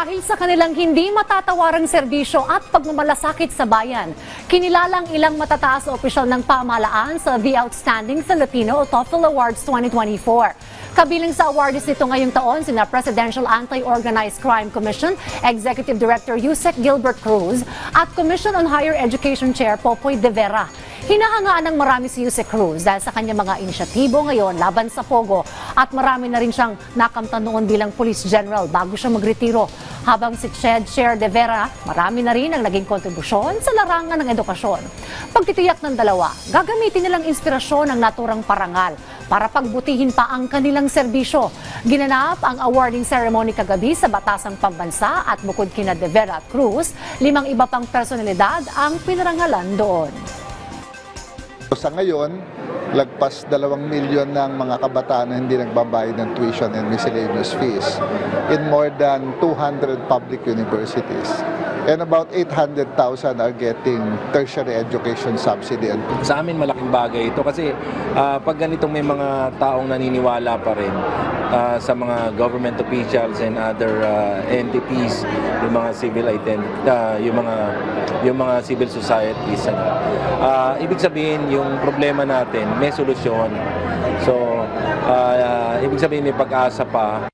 Dahil sa kanilang hindi matatawarang serbisyo at pagmamalasakit sa bayan, kinilalang ilang matataas na opisyal ng pamahalaan sa The Outstanding Filipino o TOEFL Awards 2024. Kabilang sa awardees nito ngayong taon sina Presidential Anti-Organized Crime Commission Executive Director Yusek Gilbert Cruz at Commission on Higher Education Chair Popoy De Vera. Hinahangaan ng marami si Yusek Cruz dahil sa kanyang mga inisyatibo ngayon laban sa Pogo at marami na rin siyang nakamtan noon bilang Police General bago siya magretiro. Habang si Ched Cher de Vera, marami na rin ang naging kontribusyon sa larangan ng edukasyon. Pagtitiyak ng dalawa, gagamitin nilang inspirasyon ng naturang parangal para pagbutihin pa ang kanilang serbisyo. Ginanap ang awarding ceremony kagabi sa Batasang Pambansa at bukod kina De Vera at Cruz, limang iba pang personalidad ang pinarangalan doon. Sa ngayon, lagpas dalawang milyon ng mga kabataan na hindi nagbabayad ng tuition and miscellaneous fees in more than 200 public universities. And about 800,000 are getting tertiary education subsidy. Sa amin malaking bagay ito kasi ah, pag ganitong may mga taong naniniwala pa rin ah, sa mga government officials and other ah, entities, yung mga civil identity, yung mga yung mga civil societies ano. Ah, ibig sabihin yung problema natin may solusyon. So ah, ibig sabihin may pag-asa pa